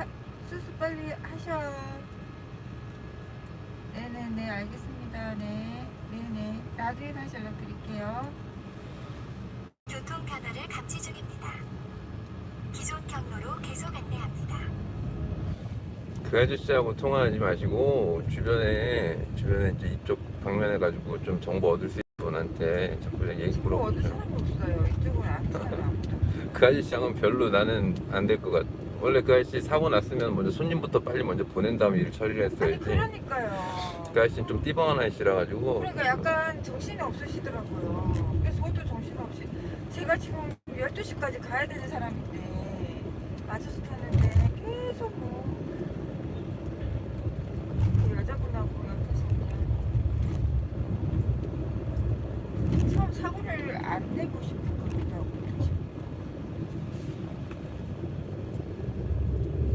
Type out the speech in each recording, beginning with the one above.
파, 수습 빨리 하셔. 네네네 알겠습니다. 네 네네 나중에 다시 연락드릴게요. 교통 변화를 감지 중입니다. 기존 경로로 계속 안내합니다. 그 아저씨하고 통화하지 마시고 주변에 주변에 이제 이쪽 방면해 가지고 좀 정보 얻을 수 있는 분한테 자꾸 얘기. 사람이 없어요. 이쪽은 사람 아무도. 그 아저씨랑은 별로 나는 안 될 것 같아. 원래 그 아저씨 사고 났으면 먼저 손님부터 빨리 먼저 보낸 다음에 일 처리를 아니 했어야지. 그러니까요. 그 아저씨는 좀 띠벙한 아저씨라 가지고 그러니까 약간 정신이 없으시더라고요. 그래서 저도 정신 없이 제가 지금 12시까지 가야 되는 사람인데 맞춰서 탔는데 계속 뭐 그 여자분하고 옆에서 그냥 처음 사고를 안 내고 싶은 겁니다.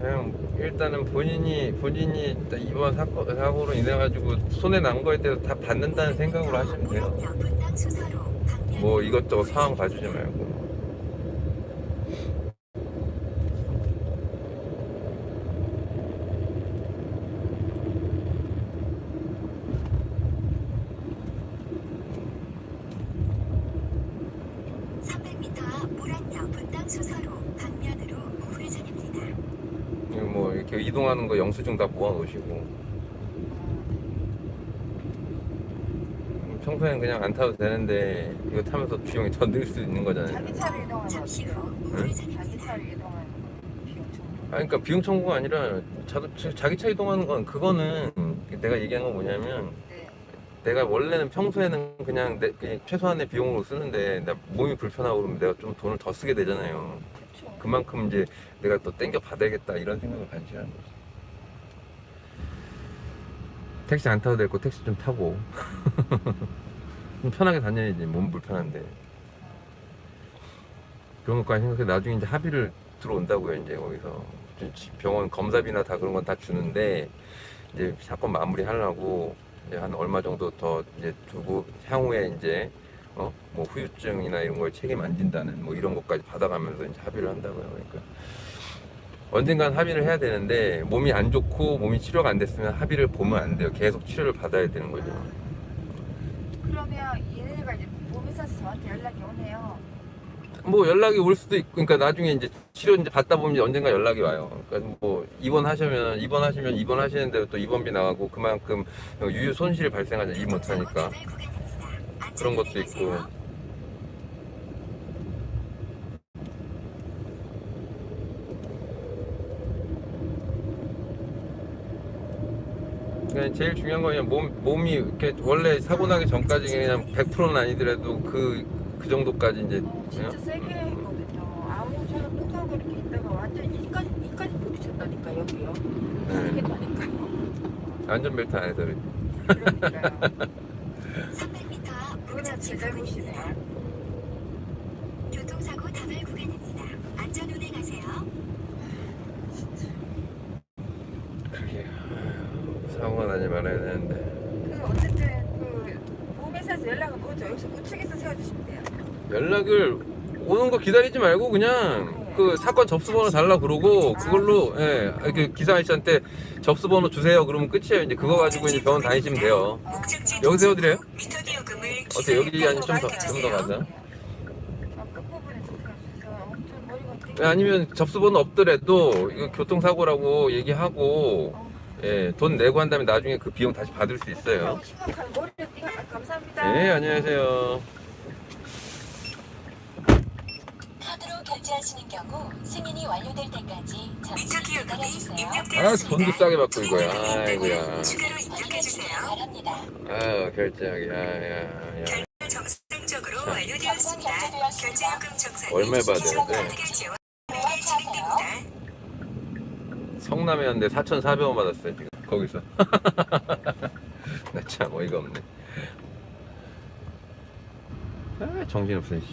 그냥 일단은 본인이 본인이 이번 사고, 사고로 인해 가지고 손해 난 거에 대해서 다 받는다는 생각으로 하시면 돼요. 뭐 이것저것 상황 봐주지 말고. 음. 300m 앞 무릉역 분당 수서로 방면으로 우회전입니다. 뭐 이렇게 이동하는 거 영수증 다 모아 놓으시고 평소엔 그냥 안 타도 되는데 이거 타면서 비용이 더 늘 수 있는 거잖아요. 자기 잠시 후 어때요? 자기. 차로 이동하는 비용 좀 아, 그러니까 비용 청구가 아니라 자도, 자기 차 이동하는 건 그거는 내가 얘기한 건 뭐냐면 네. 내가 원래는 평소에는 그냥, 내, 그냥 최소한의 비용으로 쓰는데 나 몸이 불편하고 그러면 내가 좀 돈을 더 쓰게 되잖아요. 그렇죠. 그만큼 이제 내가 또 땡겨 받아야겠다 이런 생각을 간직하는 거지. 택시 안 타도 되고 택시 좀 타고 좀 편하게 다녀야지 몸 불편한데 그런 것까지 생각해 나중에 이제 합의를 들어온다고요 이제 거기서 병원 검사비나 다 그런 건 다 주는데 이제 사건 마무리 하려고 이제 한 얼마 정도 더 이제 두고 향후에 이제 어 뭐 후유증이나 이런 걸 책임 안 진다는 뭐 이런 것까지 받아가면서 이제 합의를 한다고요. 그러니까 언젠간 합의를 해야 되는데 몸이 안 좋고 몸이 치료가 안 됐으면 합의를 보면 안 돼요. 계속 치료를 받아야 되는 거죠. 그러면 얘네가 이제 몸이 사서 저한테 연락이 오네요. 뭐 연락이 올 수도 있고, 그러니까 나중에 이제 치료 이제 받다 보면 이제 언젠가 연락이 와요. 그러니까 뭐 입원하시면 입원하시면 입원하시는 대로 또 입원비 나가고 그만큼 유유 손실이 발생하죠. 일 못하니까 그런 것도 있고. 그냥 제일 중요한 건 그냥 몸, 몸이 이렇게 원래 사고 나기 전까지 그냥 100%는 아니더라도 그, 그 정도까지 이제 어, 진짜 그냥 세게 했거든요. 아무처럼 똑하고 이렇게 있다가 완전 이까지 이까지 부딪혔다니까 여기요. 네. 모르겠다니까요. 안전벨트 안 해서. 그러니까요. 300m 앞 그거는 제 목적지 잘못이네요. 부근입니다. 교통사고 다발 구간입니다. 안전 운행하세요. 그게 아휴, 사고가 나지 말아야 되는데 그 어쨌든 그 보험회사에서 연락은 오죠. 여기서 우측에서 세워주시면 돼요. 연락을 오는 거 기다리지 말고 그냥 그 사건 접수번호 달라 그러고 그걸로 예 이렇게 기사 아저씨한테 접수번호 주세요 그러면 끝이에요 이제 그거 가지고 이제 병원 다니시면 돼요 목적지 여기 세워드려요? 어때 여기 아니 좀더 좀더 기사에 가자. 어, 띵- 예, 아니면 접수번호 없더라도 이거 교통사고라고 얘기하고 어, 예돈 내고 한 다음에 나중에 그 비용 다시 받을 수 있어요. 감사합니다. 예 안녕하세요 결제하시는 경우 승인이 완료될 때까지 잠시 기다려주세요. 아 돈도 싸게 받고 이거야 아이고야 추가로 입력해 주세요. 바랍니다. 아 결제하기 야야야 정상적으로 완료되었습니다. 결제 요금 정산이 얼마에 받아야 돼? 함께 진행됩니다. 성남이었는데 4,400원 받았어요 지금 거기서 나 참 어이가 없네 아 정신없어 씨.